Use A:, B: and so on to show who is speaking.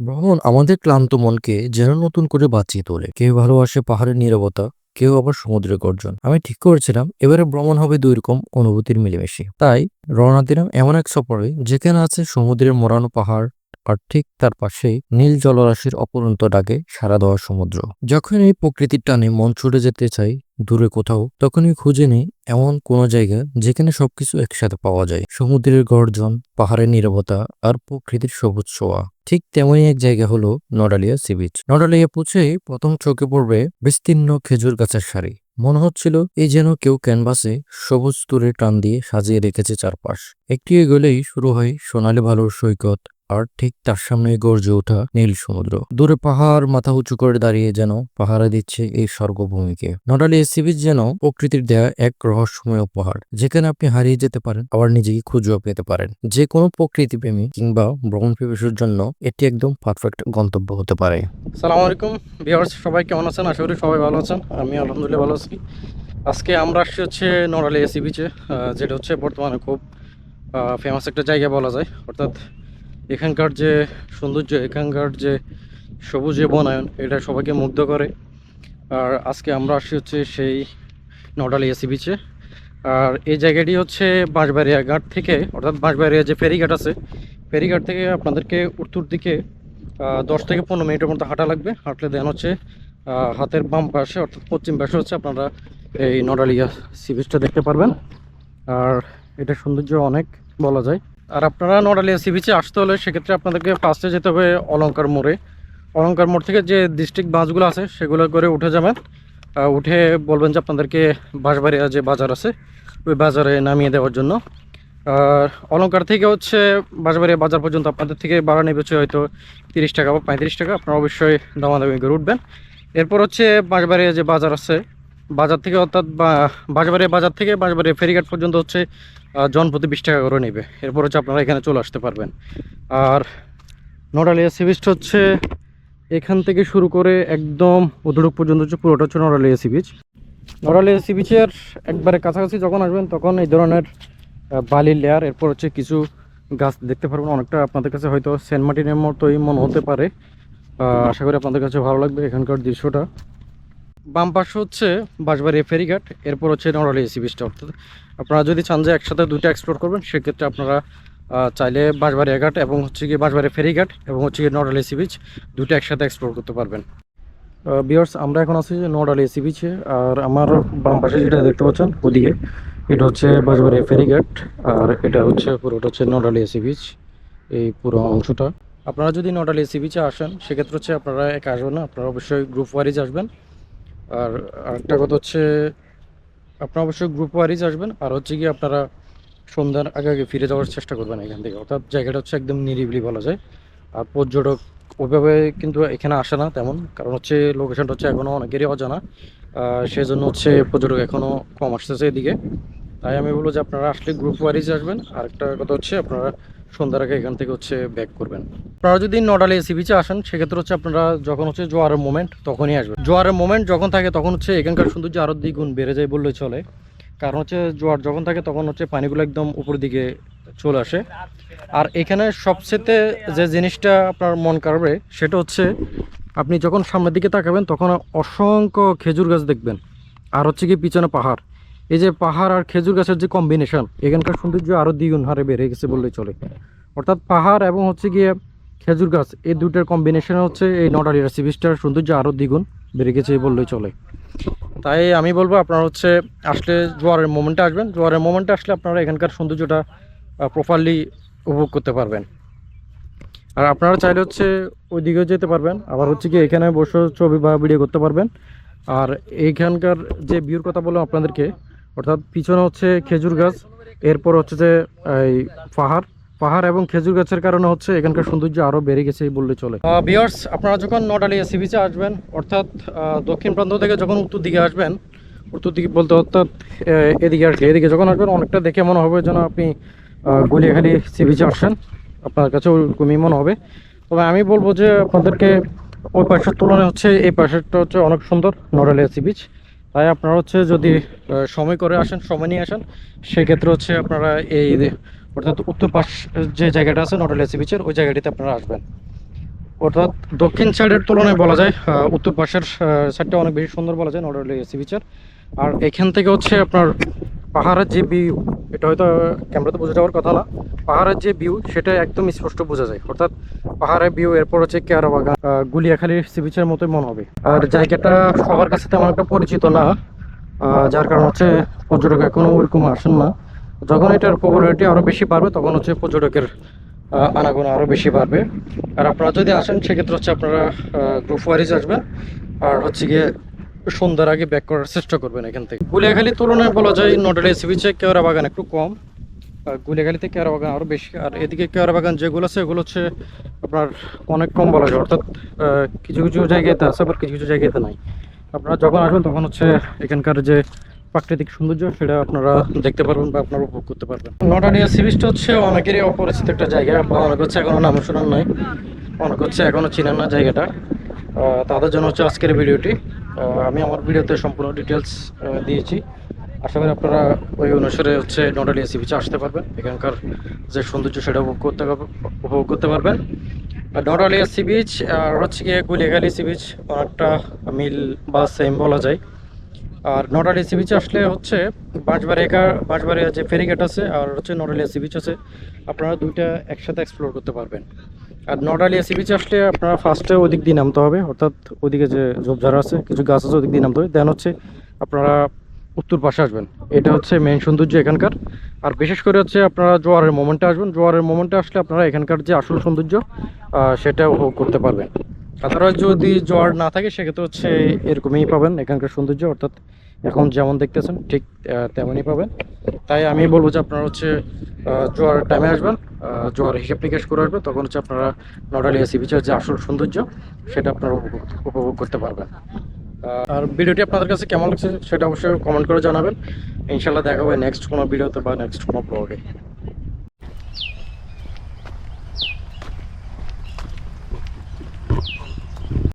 A: ভ্রমণ আমাদের ক্লান্ত মনকে যেন নতুন করে বাঁচিয়ে তোলে। কেউ ভালোবাসে পাহাড়ের নিরবতা, কেউ আবার সমুদ্রের গর্জন। আমি ঠিক করেছিলাম, এবারে ভ্রমণ হবে দুই রকম অনুভূতির মিলেমিশে। তাই রওনা দিলাম এমন এক সফরে যেখানে আছে সমুদ্রের মরানো পাহাড় আর ঠিক তার পাশেই নীল জলরাশির অপরন্ত ডাকে সারা দেওয়া সমুদ্র। যখন এই প্রকৃতির টানে মন ছুটে যেতে চাই, দূরে কোথাও, তখনই খুঁজে নেই এমন কোনো জায়গা যেখানে সবকিছু একসাথে পাওয়া যায়। সমুদ্রের গর্জন, পাহাড়ের নীরবতা আর প্রকৃতির সবুজ ছোঁয়া। ঠিক তেমনই এক জায়গা হলো নডালিয়া সি বিচ। নডালিয়া পৌঁছেই প্রথম চোখে পড়বে বিস্তীর্ণ খেজুর গাছের সারি। মনে হচ্ছিল এই যেন কেউ ক্যানভাসে সবুজ তুরে টান দিয়ে সাজিয়ে রেখেছে চারপাশ। একটি এগোলেই শুরু হয় সোনালী ভালোর সৈকত। আর ঠিক তার সামনে গর্জে ওঠা নীল সমুদ্র। দূরে পাহাড় মাথা উঁচু করে দাঁড়িয়ে যেন পাহারা দিচ্ছে এই স্বর্গভূমিকে নটালি সি বিচ যেন প্রকৃতির দেয়া এক রহস্যময় উপহার, যেখানে আপনি হারিয়ে যেতে পারেন, আবার নিজেকে খুঁজেও পেতে পারেন। যে কোনো প্রকৃতি প্রেমী কিংবা ভ্রমণ পিপাসুর জন্য এটি একদম পারফেক্ট গন্তব্য হতে পারে।
B: সালাম আলাইকুম ভিউয়ার্স সবাই কেমন আছেন? আশা করি সবাই ভালো আছেন। আমি আলহামদুলিল্লাহ ভালো আছি। আজকে আমরা আসছি হচ্ছে নড়ালি এসি বিচে যেটা হচ্ছে বর্তমানে খুব ফেমাস একটা জায়গা বলা যায়। অর্থাৎ এখানকার যে সৌন্দর্য, এখানকার যে সবুজে বনায়ন, এটা সবাইকে মুগ্ধ করে। আর আজকে আমরা আসি হচ্ছে সেই নড়ালি এসি বিচে আর এই জায়গাটি হচ্ছে বাঁশবাড়িয়া ঘাট থেকে, অর্থাৎ বাঁশবাড়িয়া যে ফেরিঘাট আছে, ফেরিঘাট থেকে আপনাদেরকে উত্তর দিকে দশ থেকে পনেরো মিনিটের মতো হাঁটা লাগবে। হাঁটলে দেন হচ্ছে হাতের বাম পাশে, অর্থাৎ পশ্চিম পাশে হচ্ছে আপনারা এই নডালিয়া সি বিচটা দেখতে পারবেন। আর এটা সৌন্দর্য অনেক বলা যায়। আর আপনারা নডালিয়া সি বিচে আসতে হলে সেক্ষেত্রে আপনাদেরকে ফার্স্টে যেতে হবে অলঙ্কার মোড়ে। অলঙ্কার মোড় থেকে যে ডিস্ট্রিক্ট বাসগুলো আছে, সেগুলো করে উঠে যাবেন। উঠে বলবেন যে আপনাদেরকে বাঁশবাড়িয়া যে বাজার আছে, ওই বাজারে নামিয়ে দেওয়ার জন্য। আর অলঙ্কার থেকে হচ্ছে বাঁশবাড়িয়া বাজার পর্যন্ত আপনাদের থেকে ভাড়া নেবে হচ্ছে হয়তো তিরিশ টাকা বা পঁয়ত্রিশ টাকা। আপনারা অবশ্যই দামাদামি করে উঠবেন। এরপর হচ্ছে বাঁশবাড়িয়া যে বাজার আছে বাজার থেকে অর্থাৎ বাঁশবাড়িয়া বাজার থেকে বাঁশবাড়িয়া ফেরিঘাট পর্যন্ত হচ্ছে জনপ্রতি বিশ টাকা করে নেবে। এরপর হচ্ছে আপনারা এখানে চলে আসতে পারবেন। আর নডালিয়া সি বিচটা হচ্ছে এখান থেকে শুরু করে একদম উদুড়ুক পর্যন্ত হচ্ছে পুরোটা হচ্ছে Nodalia sea beach Nodalia sea বিচের একবারে কাছাকাছি যখন আসবেন, তখন এই ধরনের বালির লেয়ার এরপর হচ্ছে কিছু গাছ দেখতে পারবেন। অনেকটা আপনাদের কাছে হয়তো সেন্ট মার্টিনের মতোই মনে হতে পারে। আশা করি আপনাদের কাছে ভালো লাগবে এখানকার দৃশ্যটা। বাম পাশে হচ্ছে বাঁশবাড়িয়া ফেরিঘাট এরপর হচ্ছে নড়ালিয়া সি বিচটা অর্থাৎ আপনারা যদি চান যে একসাথে দুইটা এক্সপ্লোর করবেন, সেক্ষেত্রে আপনারা চাইলে বাঁশবাড়িয়া ঘাট এবং হচ্ছে গিয়ে বাঁশবাড়িয়া ফেরিঘাট এবং হচ্ছে গিয়ে নড়ালিয়া সি বিচ দুটো একসাথে এক্সপ্লোর করতে পারবেন। বিয়ার্স আমরা এখন আছি যে নড়ালিয়া সি বিচে আর আমার বাম পাশে যেটা দেখতে পাচ্ছেন, ওদিকে, এটা হচ্ছে বাঁশবাড়িয়া ফেরিঘাট আর এটা হচ্ছে পুরোটা হচ্ছে নড়ালিয়া সি বিচ এই পুরো অংশটা। আপনারা যদি নড়ালিয়া সি বিচে আসেন, সেক্ষেত্রে হচ্ছে আপনারা একা আসবেন না, আপনারা অবশ্যই গ্রুপ ওয়ারিজ আসবেন। আর আরেকটা কথা হচ্ছে, আপনারা অবশ্যই গ্রুপ ওয়ারিজ আসবেন, আর হচ্ছে কি আপনারা সন্ধ্যার আগে আগে ফিরে যাওয়ার চেষ্টা করবেন এখান থেকে। অর্থাৎ জায়গাটা হচ্ছে একদম নিরিবিলি বলা যায়। আর পর্যটক ওইভাবে কিন্তু এখানে আসে না তেমন। কারণ হচ্ছে লোকেশনটা হচ্ছে এখনও অনেকেরই অজানা। সেজন্য হচ্ছে পর্যটক এখনও কম আসতেছে এদিকে। তাই আমি বলব যে আপনারা আসলে গ্রুপ ওয়ারিজ আসবেন। আরেকটা কথা হচ্ছে আপনারা সন্ধ্যার আগে এখান থেকে হচ্ছে ব্যাক করবেন। আপনারা যদি নডালে এসি বিচে আসেন, সেক্ষেত্রে হচ্ছে আপনারা যখন হচ্ছে জোয়ারের মোমেন্ট তখনই আসবেন। জোয়ারের মোমেন্ট যখন থাকে, তখন হচ্ছে এখানকার সৌন্দর্য আরও দ্বিগুণ বেড়ে যায় বললেই চলে। কারণ হচ্ছে জোয়ার যখন থাকে, তখন হচ্ছে পানিগুলো একদম উপর দিকে চলে আসে। আর এখানে সবচেয়ে যে জিনিসটা আপনার মন কাড়বে সেটা হচ্ছে আপনি যখন সামনের দিকে তাকাবেন, তখন অসংখ্য খেজুর গাছ দেখবেন। আর হচ্ছে কি পিছনে পাহাড়। এই যে পাহাড় আর খেজুর গাছের যে কম্বিনেশন এখানকার সৌন্দর্য আরও দ্বিগুণ হারে বেড়ে গেছে বললেই চলে। অর্থাৎ পাহাড় এবং হচ্ছে গিয়ে খেজুর গাছ, এই দুটার কম্বিনেশন হচ্ছে এই নটালিয়া সি বিচটার সৌন্দর্য আরও দ্বিগুণ বেড়ে গেছে বললেই চলে। তাই আমি বলব, আপনারা হচ্ছে আসলে জোয়ারের মোমেন্টে আসবেন। জোয়ারের মোমেন্টে আসলে আপনারা এখানকার সৌন্দর্যটা প্রপারলি উপভোগ করতে পারবেন। আর আপনারা চাইলে হচ্ছে ওই দিকেও যেতে পারবেন। আবার হচ্ছে কি এখানে বসে ছবি বা ভিডিও করতে পারবেন। আর এইখানকার যে ভিউর কথা বললাম আপনাদেরকে অর্থাৎ পিছনে হচ্ছে খেজুর গাছ, এরপর হচ্ছে যে, এই পাহাড়। পাহাড় এবং খেজুর গাছের কারণে হচ্ছে এখানকার সৌন্দর্য আরও বেড়ে গেছে বললে চলে। বিয়ার্স আপনারা যখন নটালি এসি বিচে আসবেন, অর্থাৎ দক্ষিণ প্রান্ত থেকে যখন উত্তর দিকে আসবেন, উত্তর দিকে বলতে অর্থাৎ এদিকে কি, এদিকে যখন আসবেন, অনেকটা দেখে মনে হবে যেন আপনি গুলিয়াখালি সি বিচে আসছেন। আপনার কাছে ওরকমই মনে হবে। তবে আমি বলব যে, আপনাদেরকে ওই পাশের তুলনায় হচ্ছে, এই পাশেরটা হচ্ছে অনেক সুন্দর নড়ালিয়া সি বিচ তাই আপনারা হচ্ছে যদি সময় করে আসেন, সময় নিয়ে আসেন, সেক্ষেত্রে হচ্ছে আপনারা এই অর্থাৎ উত্তর পাশ যে জায়গাটা আছে নড়ালিয়া এসি বিচের, ওই জায়গাটিতে আপনারা আসবেন। অর্থাৎ দক্ষিণ সাইডের তুলনায় বলা যায় উত্তর পাশের সাইডটা অনেক বেশি সুন্দর বলা যায় নডালি এসি বিচের। আর এখান থেকে হচ্ছে আপনার পাহাড়ের যে ভিউ এটা হয়তো ক্যামেরাতে বোঝা যাওয়ার কথা না পাহাড়ের যে ভিউ সেটা একদম স্পষ্ট বোঝা যায়। অর্থাৎ পাহাড়ের ভিউ এরপর হচ্ছে কেয়ারা বাগান আহ, গুলিয়াখালী সি বিচের মতোই মনে হবে। আর জায়গাটা সবার কাছে তেমন একটা পরিচিত না যার কারণ হচ্ছে পর্যটক এখনও ওইরকম আসেন না। যখন এটার পপুলারিটি আরও বেশি বাড়বে তখন হচ্ছে পর্যটকের আনাগোনা আরও বেশি বাড়বে। আর আপনারা যদি আসেন সেক্ষেত্রে হচ্ছে আপনারা গ্রুপ ওয়ারিজ আসবেন। আর হচ্ছে গিয়ে সন্ধ্যার আগে ব্যাক করার চেষ্টা করবেন এখান থেকে। গুলিয়াখালীর তুলনায় বলা যায় নটালি এসি বিচে কেওড়া বাগান একটু কম। গুলিয়াখালীতে কেওড়া বাগান আরও বেশি। আর এদিকে কেওড়া বাগান যেগুলো আছে, এগুলো হচ্ছে আপনার অনেক কম বলা যায়। অর্থাৎ কিছু কিছু জায়গাতে আছে, আবার কিছু কিছু জায়গাতে নাই। আপনারা যখন আসবেন, তখন হচ্ছে এখানকার যে প্রাকৃতিক সৌন্দর্য, সেটা আপনারা দেখতে পারবেন বা আপনারা উপভোগ করতে পারবেন। নটানিয়া সি বিচটা হচ্ছে অনেকেরই অপরিচিত একটা জায়গা। বা অনেক হচ্ছে এখনও নাম শোনার নাই। অনেক হচ্ছে এখনও চিনেন না জায়গাটা। তাদের জন্য হচ্ছে আজকের ভিডিওটি। আমি আমার ভিডিওতে সম্পূর্ণ ডিটেলস দিয়েছি। আশা করি আপনারা ওই অনুসারে হচ্ছে নটালিয়া সি বিচে আসতে পারবেন। এখানকার যে সৌন্দর্য সেটা উপভোগ করতে উপভোগ করতে পারবেন। নটালিয়া সি বিচ আর হচ্ছে গিয়ে গুলিয়াখালী সি বিচ অনেকটা মিল বা সেম বলা যায়। আর নটালি সি বিচ আসলে হচ্ছে বাঁশবাড়িয়া বাঁশবাড়িয়া যে ফেরিঘাট আছে, আর হচ্ছে নটালিয়া সি বিচ আছে, আপনারা দুইটা একসাথে এক্সপ্লোর করতে পারবেন। আর নটালিয়া সি বিচ আসলে আপনারা ফার্স্টে ওদিক দিয়ে নামতে হবে, অর্থাৎ ওদিকে যে ঝোপঝাড় আছে, কিছু গাছ আছে ওদিক দিয়ে নামতে হবে। দেন হচ্ছে আপনারা উত্তর পাশে আসবেন। এটা হচ্ছে মেন সৌন্দর্য এখানকার। আর বিশেষ করে হচ্ছে আপনারা জোয়ারের মোমেন্টে আসবেন। জোয়ারের মোমেন্টে আসলে আপনারা এখানকার যে আসল সৌন্দর্য সেটা উপভোগ করতে পারবেন। তাছাড়া যদি জোয়ার না থাকে সেক্ষেত্রে হচ্ছে এরকমই পাবেন এখানকার সৌন্দর্য অর্থাৎ এখন যেমন দেখতেছেন ঠিক তেমনই পাবেন। তাই আমি বলব যে আপনারা হচ্ছে জোয়ার টাইমে আসবেন জোয়ার হিসাব নিকাশ করে আসবেন তখন হচ্ছে আপনারা নটালিয়া সি বিচের যে আসল সৌন্দর্য সেটা আপনারা উপভোগ উপভোগ করতে পারবেন। আর ভিডিওটি আপনাদের কাছে কেমন লাগছে সেটা অবশ্যই কমেন্ট করে জানাবেন। ইনশাল্লাহ দেখা হবে নেক্সট কোনো ভিডিওতে বা নেক্সট কোনো ব্লগে